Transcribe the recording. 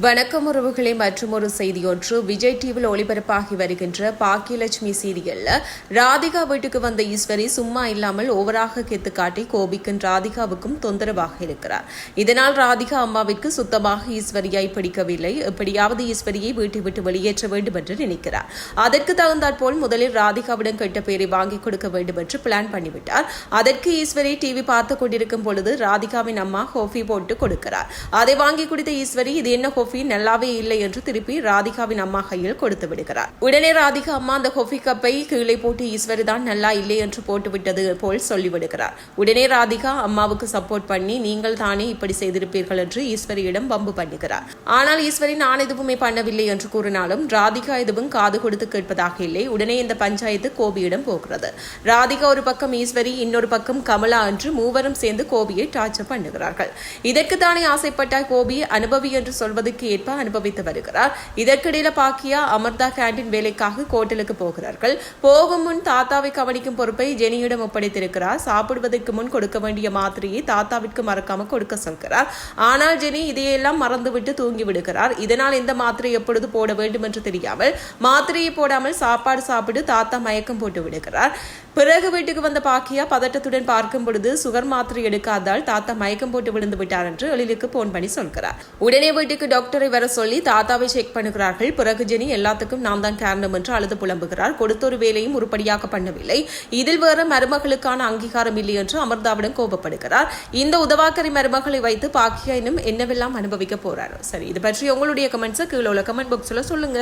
வணக்கம் உறவுகளே மற்றும் ஒரு செய்தியொன்று. விஜய் டிவியில் ஒளிபரப்பாகி வருகின்ற பாக்கியலட்சுமி சீரியல்ல ராதிகா வீட்டுக்கு வந்த ஈஸ்வரி சும்மா இல்லாமல் ஓவராக கெத்து காட்டி கோபிக்கும் ராதிகாவுக்கும் தொந்தரவாக இருக்கிறார். இதனால் ராதிகா அம்மாவிற்கு சுத்தமாக ஈஸ்வரியாய் பிடிக்கவில்லை. எப்படியாவது ஈஸ்வரியை வீட்டை விட்டு வெளியேற்ற வேண்டும் என்று நினைக்கிறார். அதற்கு தகுந்தாற்போல் முதலில் ராதிகாவிடம் கெட்ட பெயரை வாங்கிக் கொடுக்க வேண்டும் என்று பிளான் பண்ணிவிட்டார். அதற்கு ஈஸ்வரி டிவி பார்த்து கொண்டிருக்கும் பொழுது ராதிகாவின் அம்மா கோஃபி போட்டு கொடுக்கிறார். அதை வாங்கி குடித்த ஈஸ்வரி இது என்ன கோஃபி நல்லாவே இல்லை என்று திருப்பி ராதிகாவின் அம்மா கையில் கொடுத்து விடுகிறார். உடனே ராதிகா அம்மா அந்த கோஃபி கப்பை கீழே போட்டு ஈஸ்வரி தான் நல்லா இல்லை என்று போட்டுவிட்டது போல் சொல்லிவிடுகிறார் உடனே ராதிகா அம்மாவுக்கு சப்போர்ட் பண்ணி நீங்கள் தானே இப்படி செய்திருப்பீர்கள் என்று ஈஸ்வரியிடம் பம்பு பண்ணுகிறார். ஆனால் ஈஸ்வரி நான் எதுவுமே பண்ணவில்லை என்று கூறினாலும் ராதிகா எதுவும் காது கொடுத்து கேட்பதாக இல்லை. உடனே இந்த பஞ்சாயத்து கோபியிடம் போகிறது. ராதிகா ஒரு பக்கம் ஈஸ்வரி இன்னொரு பக்கம் கமலா என்று மூவரும் சேர்ந்து கோபியை டார்ச்சர் பண்ணுகிறார்கள். இதற்கு தானே ஆசைப்பட்டாய் கோபி அனுபவி என்று சொல்வது சொல்வதற்கு ஏற்ப அனுபவித்து வருகிறார். இதற்கிடையில பாக்கியா அமர்தா கேண்டீன் வேலைக்காக கோட்டலுக்கு போகிறார்கள். போகும் முன் தாத்தாவை கவனிக்கும் பொறுப்பை ஜெனியிடம் ஒப்படைத்திருக்கிறார். சாப்பிடுவதற்கு முன் கொடுக்க வேண்டிய மாத்திரையை தாத்தாவிற்கு மறக்காம கொடுக்க சொல்கிறார். ஆனால் ஜெனி இதையெல்லாம் மறந்துவிட்டு தூங்கி விடுகிறார். இதனால் இந்த மாத்திரை எப்பொழுது போட வேண்டும் என்று தெரியாமல் மாத்திரையை போடாமல் சாப்பாடு சாப்பிட்டு தாத்தா மயக்கம் போட்டு விடுகிறார். பிறகு வீட்டுக்கு வந்த பாக்கியா பதட்டத்துடன் பார்க்கும் பொழுது சுகர் மாத்திரை எடுக்காதால் தாத்தா மயக்கம் போட்டு விழுந்து விட்டார் என்று எழிலுக்கு போன் பண்ணி சொல்கிறார். உடனே வீட்டுக்கு டாக்டர் வர சொல்லி தாத்தாவை செக் பண்ணுகிறார்கள். பிறகு ஜெனி எல்லாத்துக்கும் நான் தான் காரணம் என்று அழுது புலம்புகிறார். கொடுத்தொரு வேலையும் உருப்படியாக பண்ணவில்லை. இதில் வேற மருமகளுக்கான அங்கீகாரம் இல்லை என்று அமர்தாவிடம் கோபப்படுகிறார். இந்த உதவாக்கரை மருமகளை வைத்து பாக்கியா இன்னும் என்னவெல்லாம் அனுபவிக்க போறாரு? சரி இது பற்றி உங்களுடைய கமெண்ட்ஸை கீழே உள்ள கமெண்ட் பாக்ஸ்ல சொல்லுங்க.